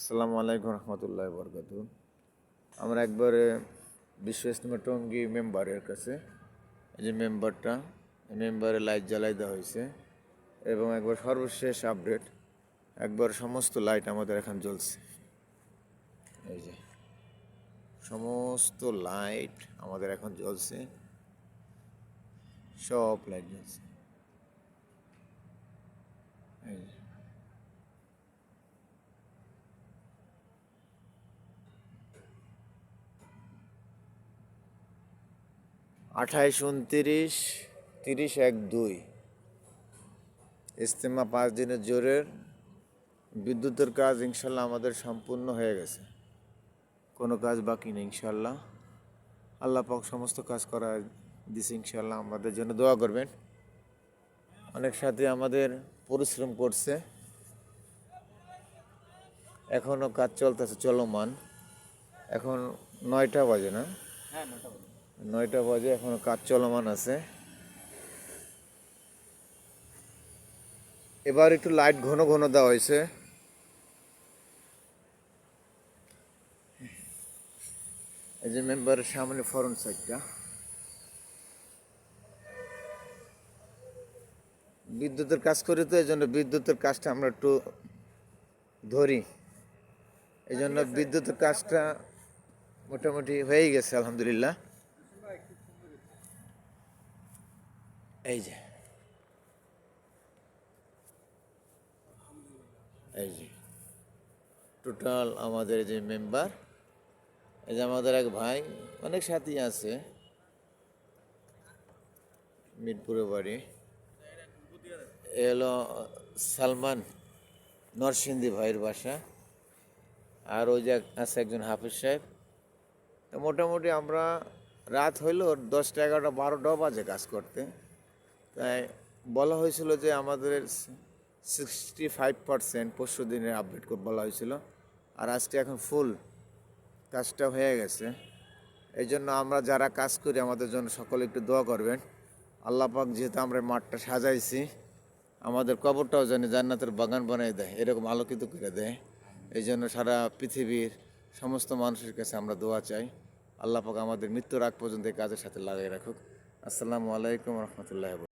আসসালামু আলাইকুম রহমতুল্লাহ বরকাত। আমরা একবারে বিশ্ব ইস্তেমা টঙ্গী মেম্বারের কাছে, এই যে মেম্বারটা, এই মেম্বারে লাইট জ্বালাই দেওয়া হয়েছে এবং একবার সর্বশেষ আপডেট, একবার সমস্ত লাইট আমাদের এখন জ্বলছে। এই যে, সমস্ত লাইট আমাদের এখন জ্বলছে, সব লাইট জ্বলছে। এই যে আঠাইশ উনতিরিশ, তিরিশ এক দুই। ইস্তেমা পাঁচ দিনের জোরের। বিদ্যুতের কাজ ইনশাল্লাহ আমাদের সম্পূর্ণ হয়ে গেছে। কোনো কাজ বাকি নেই ইনশাল্লাহ। আল্লাহ পাক সমস্ত কাজ করা দিছে ইনশাল্লাহ। আমাদের জন্য দোয়া করবেন। অনেক সাথে আমাদের পরিশ্রম করছে। এখনও কাজ চলতেছে, চলমান। এখন নয়টা বাজে না? নয়টা বাজে। এখনও কাজ চলমান আছে। এবার একটু লাইট ঘন ঘন দেওয়া হয়েছে। এই যে মেম্বারের সামনে ফরন সাইডটা বিদ্যুতের কাজ করি তো এই জন্য বিদ্যুতের কাজটা আমরা একটু ধরি। এই জন্য বিদ্যুতের কাজটা মোটামুটি হয়েই গেছে আলহামদুলিল্লাহ। এই যে। এই যে। টোটাল আমাদের যে মেম্বার এই যে আমাদের এক ভাই, অনেক সাথী আছে। মিরপুরে বাড়ি। এ হলো সালমান নরসিংদী ভাইয়ের বাসা। আর ওই যে আছে একজন হাফিজ সাহেব। মোটামুটি আমরা রাত হইল দশটা এগারোটা, বারোটাও বাজে কাজ করতে। তাই বলা হয়েছিল যে আমাদের সিক্সটি ফাইভ পার্সেন্ট পরশু দিনের আপডেট বলা হয়েছিল। আর আজকে এখন ফুল কাজটা হয়ে গেছে। এই জন্য আমরা যারা কাজ করি, আমাদের জন্য সকলে একটু দোয়া করবেন। আল্লাহ পাক যেহেতু আমরা মাঠটা সাজাইছি, আমাদের কবরটাও জানি জান্নাতের বাগান বানিয়ে দেয়, এরকম আলোকিত করে দেয়। এই জন্য সারা পৃথিবীর সমস্ত মানুষের কাছে আমরা দোয়া চাই। আল্লাহ পাক আমাদের মৃত্যুর আগ পর্যন্ত এই কাজের সাথে লাগাই রাখুক। আসসালামু আলাইকুম রহমতুল্লাহ